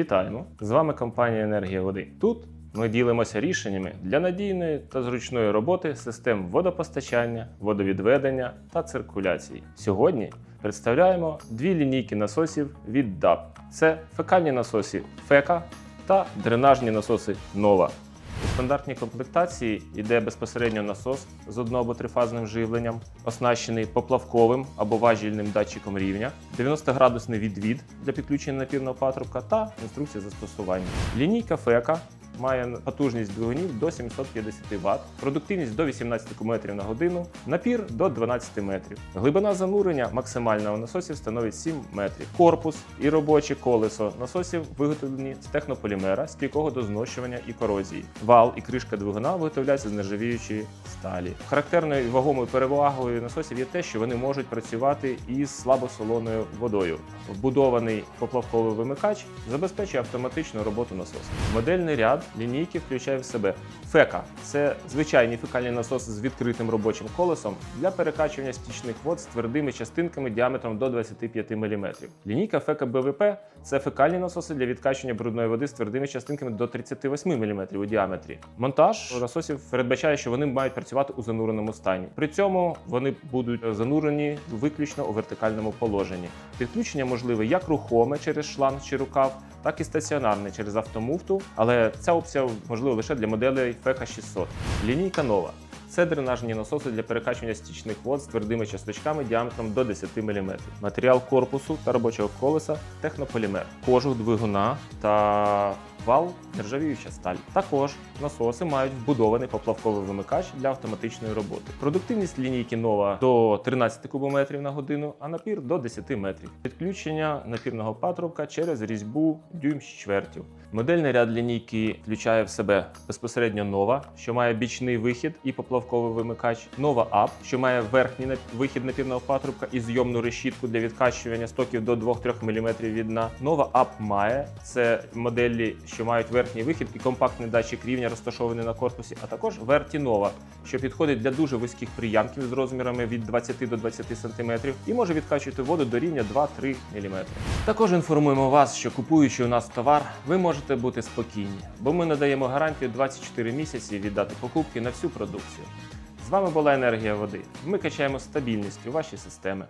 Вітаємо! З вами компанія Енергія води. Тут ми ділимося рішеннями для надійної та зручної роботи систем водопостачання, водовідведення та циркуляції. Сьогодні представляємо дві лінійки насосів від DAP. Це фекальні насоси ФЕКА та дренажні насоси NOVA. Стандартній комплектації йде безпосередньо насос з одно- або трифазним живленням, оснащений поплавковим або важільним датчиком рівня, 90-градусний відвід для підключення напірного патрубка та інструкція застосування. Лінійка FECA має потужність двигунів до 750 Вт, продуктивність до 18 км на годину, напір до 12 метрів. Глибина занурення максимальна у насосів становить 7 метрів. Корпус і робоче колесо насосів виготовлені з технополімера, стійкого до зношування і корозії. Вал і кришка двигуна виготовляються з нержавіючої сталі. Характерною вагомою перевагою насосів є те, що вони можуть працювати із слабосолоною водою. Вбудований поплавковий вимикач забезпечує автоматичну роботу насосу. Модельний ряд лінійки включає в себе фека це звичайні фекальні насоси з відкритим робочим колесом для перекачування стічних вод з твердими частинками діаметром до 25 мм. Лінійка фека БВП це фекальні насоси для відкачування брудної води з твердими частинками до 38 мм у діаметрі. Монтаж насосів передбачає, що вони мають працювати у зануреному стані. При цьому вони будуть занурені виключно у вертикальному положенні. Підключення можливе як рухоме через шланг чи рукав, так і стаціонарне через автомуфту, але ця опція можлива лише для моделей FECA 600. Лінійка нова. Це дренажні насоси для перекачування стічних вод з твердими часточками діаметром до 10 мм. Матеріал корпусу та робочого колеса технополімер, кожух двигуна та вал нержавіюча сталь. Також насоси мають вбудований поплавковий вимикач для автоматичної роботи. Продуктивність лінійки нова до 13 кубометрів на годину, а напір до 10 метрів. Підключення напірного патрубка через різьбу дюйм з чвертю. Модельний ряд лінійки включає в себе безпосередньо нова, що має бічний вихід і поплавковий вимикач. Нова ап, що має верхній вихід напірного патрубка і зйомну решітку для відкачування стоків до 2-3 мм від дна. Нова ап має це моделі, що мають верхній вихід і компактний датчик рівня розташований на корпусі, а також Vertinova, що підходить для дуже вузьких приянків з розмірами від 20 до 20 см і може відкачувати воду до рівня 2-3 мм. Також інформуємо вас, що купуючи у нас товар, ви можете бути спокійні, бо ми надаємо гарантію 24 місяці від дати покупки на всю продукцію. З вами була енергія води. Ми качаємо стабільність у ваші системи.